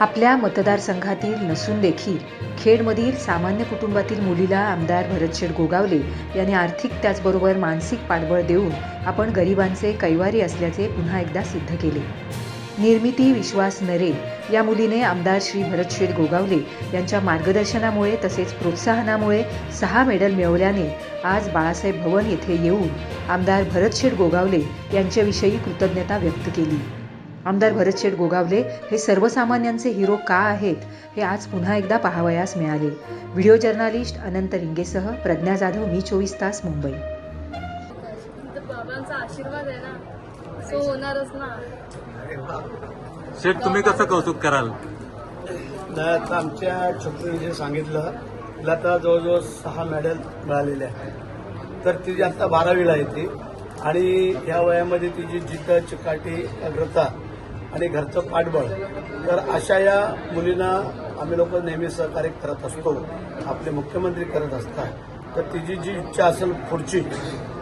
आपल्या मतदारसंघातील नसून देखील खेडमधील सामान्य कुटुंबातील मुलीला आमदार भरतशेठ गोगावले यांनी आर्थिक त्याचबरोबर मानसिक पाठबळ देऊन आपण गरिबांचे कैवारी असल्याचे पुन्हा एकदा सिद्ध केले. निर्मिती विश्वास नरे या मुलीने आमदार श्री भरतशेठ गोगावले यांच्या मार्गदर्शनामुळे तसेच प्रोत्साहनामुळे सहा मेडल मिळवल्याने आज बाळासाहेब भवन येथे येऊन आमदार भरतशेठ गोगावले यांच्याविषयी कृतज्ञता व्यक्त केली. आमदार भरतशेठ गोगावले हे सर्वसामान्यांचे हिरो का आहेत? हे आज पुन्हा एकदा पाहावयास मिळाले. व्हिडिओ जर्नालिस्ट अनंत रिंगेसह प्रज्ञा जाधव मी चोवीस तास मुंबई. तर बाबांचा आशीर्वाद आहे ना? सो होणारच ना? शेठ तुम्ही कसं कौतुक कराल? आमच्या जे सांगितलं तिला आता जवळजवळ सहा मेडल मिळालेले आहेत. तर तिची आता बारावीला आहे ती आणि या वयामध्ये तिची जिद्द चिकाटी अग्रता आणि घरचं पाठबळ. तर अशा या मुलींना आम्ही लोक नेहमी सहकार्य करत असतो. आपले मुख्यमंत्री करत असतात. तर तिची जी इच्छा असेल पुढची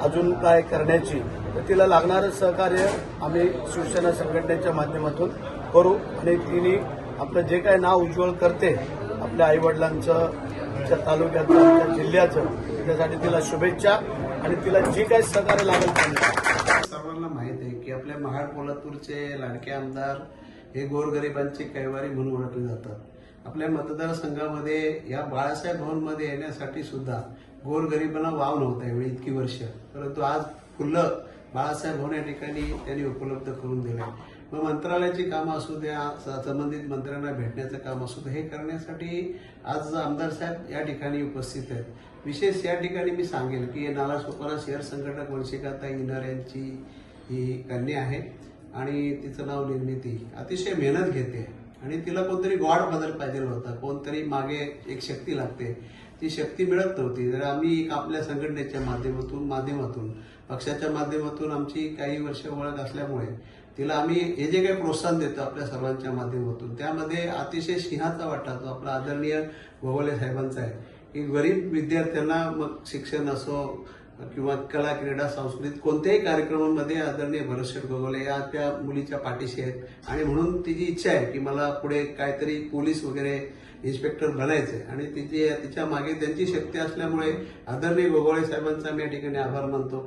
अजून काय करण्याची तर तिला लागणारं सहकार्य आम्ही शिवसेना संघटनेच्या माध्यमातून करू. आणि तिने आपलं जे काय नाव उज्ज्वल करते आपल्या आईवडिलांचं आमच्या तालुक्याचं आमच्या जिल्ह्याचं त्यासाठी तिला शुभेच्छा. आणि तिला जे काय सहकार्य लागेल सर्वांना माहीत आहे की आपल्या महाड कोल्हापूरचे लाडके आमदार हे गोरगरिबांचे कैवारी म्हणून ओळखले जातात. आपल्या मतदारसंघामध्ये या बाळासाहेब भवनमध्ये येण्यासाठी सुद्धा गोरगरिबांना वाव नव्हता यावेळी इतकी वर्ष. परंतु आज फुलं बाळासाहेब भवन या ठिकाणी त्यांनी उपलब्ध करून दिले मग मंत्रालयाची कामं असू द्या स- संबंधित मंत्र्यांना भेटण्याचं काम असू द्या हे करण्यासाठी आज आमदार साहेब या ठिकाणी उपस्थित आहेत. विशेष या ठिकाणी मी सांगेल की नालासोपारा शहर संघटक वंशिकाताई इनार यांची ही कन्या आहे आणि तिचं नाव निर्मिती. अतिशय मेहनत घेते आणि तिला कोणतरी गॉड बदल पाहिजे होता कोणतरी मागे एक शक्ती लागते. ती शक्ती मिळत नव्हती. तर आम्ही एक आपल्या संघटनेच्या माध्यमातून माध्यमातून पक्षाच्या माध्यमातून आमची काही वर्ष ओळख असल्यामुळे तिला आम्ही हे जे काही प्रोत्साहन देतो आपल्या सर्वांच्या माध्यमातून त्यामध्ये अतिशय सिंहाचा वाटा तो आपला आदरणीय भोवले साहेबांचा आहे. की गरीब विद्यार्थ्यांना मग शिक्षण असो किंवा कला क्रीडा सांस्कृतिक कोणत्याही कार्यक्रमामध्ये आदरणीय भरतशेठ गोगोले या त्या मुलीच्या पाठीशी आहेत. आणि म्हणून तिची इच्छा आहे की मला पुढे काहीतरी पोलीस वगैरे इन्स्पेक्टर बनायचे आणि तिची तिच्यामागे त्यांची शक्ती असल्यामुळे आदरणीय गोगोळे साहेबांचा मी या ठिकाणी आभार मानतो.